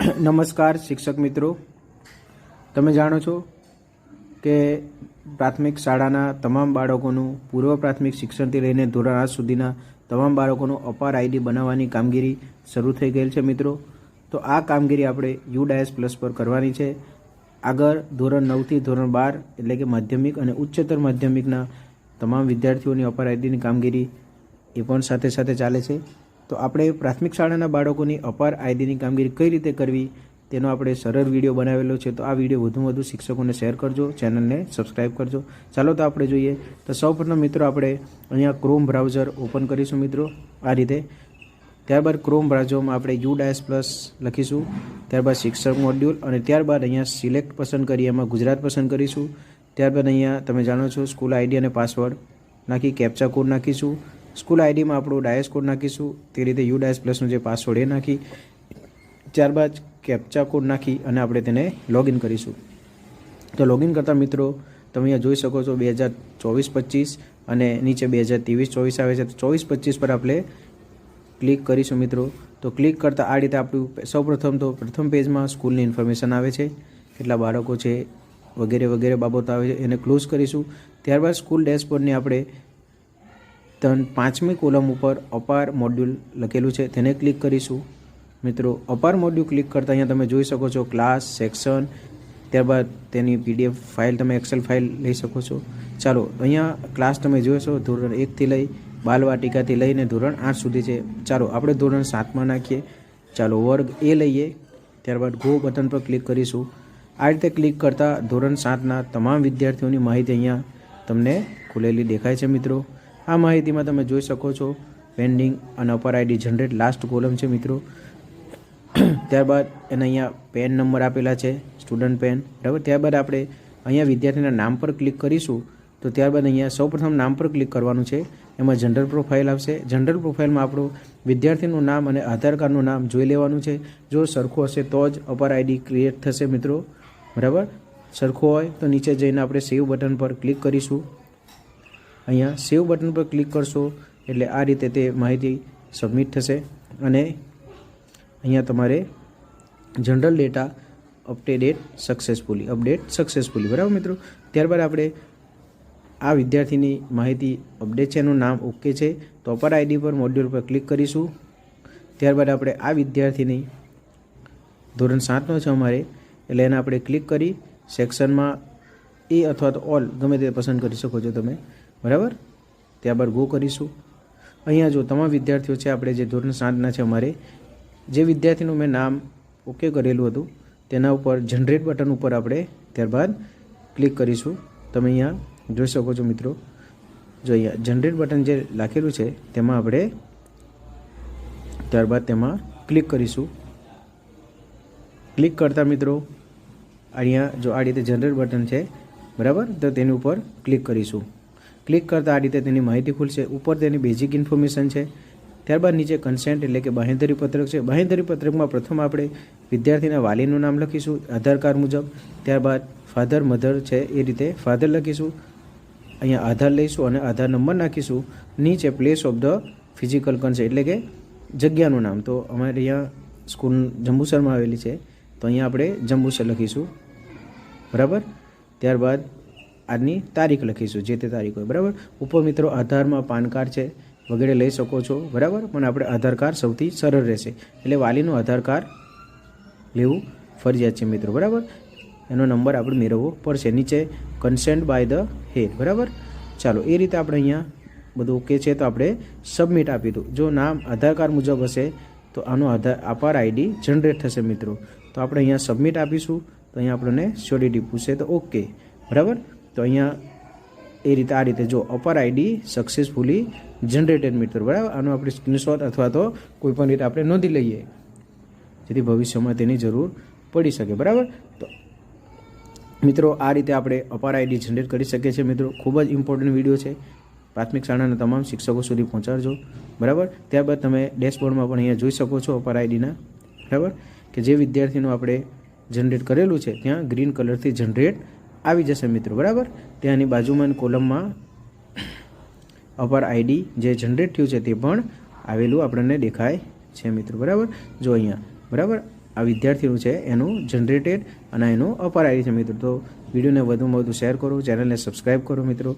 નમસ્કાર, શિક્ષક મિત્રો. તમે જાણો છો કે પ્રાથમિક શાળાના તમામ બાળકોનું પૂર્વ પ્રાથમિક શિક્ષણથી લઈને ધોરણ આઠ સુધીના તમામ બાળકોનું અપાર આઈડી બનાવવાની કામગીરી શરૂ થઈ ગયેલ છે, મિત્રો. તો આ કામગીરી આપણે યુ ડાયસ પ્લસ પર કરવાની છે. આગળ ધોરણ નવથી ધોરણ બાર એટલે કે માધ્યમિક અને ઉચ્ચતર માધ્યમિકના તમામ વિદ્યાર્થીઓની અપાર આઈડીની કામગીરી એ પણ સાથે સાથે ચાલે છે. તો આપણે પ્રાથમિક શાળાના બાળકોની અપાર આઈડીની કામગીરી કઈ રીતે કરવી તેનો આપણે સરળ વીડિયો બનાવેલો છે. તો આ વીડિયો વધુ વધુ શિક્ષકોને શેર કરજો, ચેનલને સબસ્ક્રાઇબ કરજો. ચાલો તો આપણે જોઈએ. તો સૌપ્રથમ મિત્રો આપણે અહીંયા ક્રોમ બ્રાઉઝર ઓપન કરીશું મિત્રો. આ રીતે. ત્યારબાદ ક્રોમ બ્રાઉઝરમાં આપણે યુ ડાયસ પ્લસ લખીશું. ત્યારબાદ શિક્ષક મોડ્યુલ અને ત્યારબાદ અહીંયા સિલેક્ટ પસંદ કરી, એમાં ગુજરાત પસંદ કરીશું. ત્યારબાદ અહીંયા તમે જાણો છો સ્કૂલ આઈડી અને પાસવર્ડ નાખી કેપ્ચા કોડ નાખીશું. સ્કૂલ આઈડીમાં આપણું ડાયસ કોડ નાખીશું. તે રીતે યુ ડાયસ પ્લસનો જે પાસવર્ડ એ નાખી ત્યારબાદ કેપ્ચા કોડ નાખી અને આપણે તેને લોગિન કરીશું. તો લોગિન કરતા મિત્રો, તમે અહીંયા જોઈ શકો છો બે હજાર ચોવીસ પચીસ અને નીચે બે હજાર ત્રેવીસ ચોવીસ આવે છે. તો ચોવીસ પચીસ પર આપણે ક્લિક કરીશું મિત્રો. તો ક્લિક કરતાં આ રીતે આપણું સૌપ્રથમ તો પ્રથમ પેજમાં સ્કૂલની ઇન્ફોર્મેશન આવે છે. કેટલા બાળકો છે વગેરે વગેરે બાબતો આવે છે. એને ક્લોઝ કરીશું. ત્યારબાદ સ્કૂલ ડેશબોર્ડની આપણે ત્રણ પાંચમી કોલમ ઉપર અપાર મોડ્યુલ લખેલું છે. તેને ક્લિક કરીશું. મિત્રો, અપાર મોડ્યુલ ક્લિક કરતાં અહીંયા તમે જોઈ શકો છો ક્લાસ સેક્શન ત્યારબાદ તેની પીડીએફ ફાઇલ તમે એક્સેલ ફાઇલ લઈ શકો છો. ચાલો, અહીંયા ક્લાસ તમે જોશો, ધોરણ એકથી લઈ, બાલવાટિકાથી લઈને ધોરણ આઠ સુધી છે. ચાલો, આપણે ધોરણ સાતમાં નાખીએ. ચાલો, વર્ગ એ લઈએ. ત્યારબાદ ગો બટન પર ક્લિક કરીશું. આ રીતે ક્લિક કરતાં ધોરણ સાતના તમામ વિદ્યાર્થીઓની માહિતી અહીંયા તમને ખુલેલી દેખાય છે, મિત્રો. આ માહિતીમાં તમે જોઈ શકો છો પેન્ડિંગ અને APAAR ID generate last column છે મિત્રો. ત્યારબાદ એના અહીંયા પેન નંબર આપેલા છે સ્ટુડન્ટ પેન બરાબર? ત્યારબાદ આપણે અહીંયા વિદ્યાર્થીના નામ પર ક્લિક કરીશું, તો ત્યારબાદ અહીંયા સૌપ્રથમ નામ પર ક્લિક કરવાનું છે. એમાં જનરલ પ્રોફાઇલ આવશે. જનરલ પ્રોફાઇલમાં આપણું વિદ્યાર્થીનું નામ અને આધાર કાર્ડનું નામ જોઈ લેવાનું છે. જો સરખું હશે તો જ અપર આઈડી ક્રિએટ થશે મિત્રો. બરાબર? સરખું હોય તો નીચે જઈને આપણે સેવ બટન પર ક્લિક કરીશું. અહીંયા સેવ બટન પર ક્લિક કરશો એટલે આ રીતે તે માહિતી સબમિટ થશે અને અહીંયા તમારે general data update successfully update successfully બરાબર મિત્રો? ત્યારબાદ આપણે આ વિદ્યાર્થીની માહિતી અપડેટ છે, એનું નામ ઓકે છે, તો અપર આઈડી પર મોડ્યુલ પર ક્લિક કરીશું. ત્યારબાદ આપણે આ વિદ્યાર્થીની ધોરણ સાતનો છે અમારે, એટલે એને આપણે ક્લિક કરી સેક્શનમાં એ અથવા તો ઓલ ગમે તે પસંદ કરી શકો છો તમે. બરાબર? ત્યારબાદ ગો કરીશું. અહીંયા જો તમામ વિદ્યાર્થીઓ છે, આપણે જે ધોરણ સાતના છે અમારે, જે વિદ્યાર્થીનું મેં નામ ઓકે કરેલું હતું, તેના ઉપર જનરેટ બટન ઉપર આપણે ત્યારબાદ ક્લિક કરીશું. તમે અહીંયા જોઈ શકો છો મિત્રો, જો અહીંયા જનરેટ બટન જે લાખેલું છે, તેમાં આપણે ત્યારબાદ તેમાં ક્લિક કરીશું. ક્લિક કરતા મિત્રો, અહીંયા જો આ રીતે જનરેટ બટન છે, બરાબર? તો તેની ઉપર ક્લિક કરીશું. ક્લિક કરતાં આ રીતે તેની માહિતી ખુલશે. ઉપર તેની બેઝિક ઇન્ફોર્મેશન છે. ત્યારબાદ નીચે કન્સેન્ટ એટલે કે બાહેંધરી પત્રક છે. બાહેંધરી પત્રકમાં પ્રથમ આપણે વિદ્યાર્થીના વાલીનું નામ લખીશું, આધાર કાર્ડ મુજબ. ત્યારબાદ ફાધર મધર છે એ રીતે ફાધર લખીશું. અહીંયા આધાર લઈશું અને આધાર નંબર નાખીશું. નીચે place of the physical consent એટલે કે જગ્યાનું નામ. તો અમારે અહીંયા સ્કૂલ જંબુસરમાં આવેલી છે. તો અહીંયા આપણે જંબુસર લખીશું. બરાબર? ત્યારબાદ આજની તારીખ લખીશું, જે તે તારીખ હોય, બરાબર? ઉપર મિત્રો આધારમાં પાન કાર્ડ છે, વગેરે લઈ શકો છો, બરાબર? પણ આપણે આધાર કાર્ડ સૌથી સરળ રહેશે. એટલે વાલીનું આધાર કાર્ડ લેવું ફરજિયાત છે મિત્રો, બરાબર? એનો નંબર આપણે મેળવવો પડશે. નીચે કન્સેન્ટ બાય ધ હેડ બરાબર? ચાલો, એ રીતે આપણે અહીંયા બધું ઓકે છે, તો આપણે સબમિટ આપી દઉં. જો નામ આધાર કાર્ડ મુજબ હશે, તો આનો આધાર આપાર આઈડી જનરેટ થશે મિત્રો. તો આપણે અહીંયા સબમિટ આપીશું, તો અહીંયા આપણને સ્યોરિટી પૂછશે, તો ઓકે બરાબર? તો અહીંયા એ રીતે આ રીતે જો અપર આઈડી સક્સેસફુલી જનરેટેડ મિત્રો બરાબર? આનો આપણે સ્ક્રીનશોટ અથવા તો કોઈ પણ રીતે આપણે નોંધી લઈએ. જેથી ભવિષ્યમાં તેની જરૂર પડી શકે, બરાબર? તો મિત્રો, આ રીતે આપણે અપાર આઈડી જનરેટ કરી શકીએ છીએ. મિત્રો, ખૂબ જ ઇમ્પોર્ટન્ટ વીડિયો છે. પ્રાથમિક શાળાના તમામ શિક્ષકો સુધી પહોંચાડજો, બરાબર? ત્યારબાદ તમે ડેશબોર્ડમાં પણ અહીંયા જોઈ શકો છો અપાર આઈડીના બરાબર? કે જે વિદ્યાર્થીનું આપણે જનરેટ કરેલું છે, ત્યાં ગ્રીન કલરથી જનરેટ આવી જશે મિત્રો, બરાબર? ત્યાંની બાજુમાં કોલમમાં અપર આઈડી જે જનરેટ થયું છે તે પણ આવેલું આપણને દેખાય છે મિત્રો, બરાબર? જો અહીંયા, બરાબર? આ વિદ્યાર્થીનું છે, એનું જનરેટેડ અને એનું અપર આઈડી છે મિત્રો, તો વિડીયોને વધુમાં વધુ શેર કરો, ચેનલને સબસ્ક્રાઈબ કરો મિત્રો.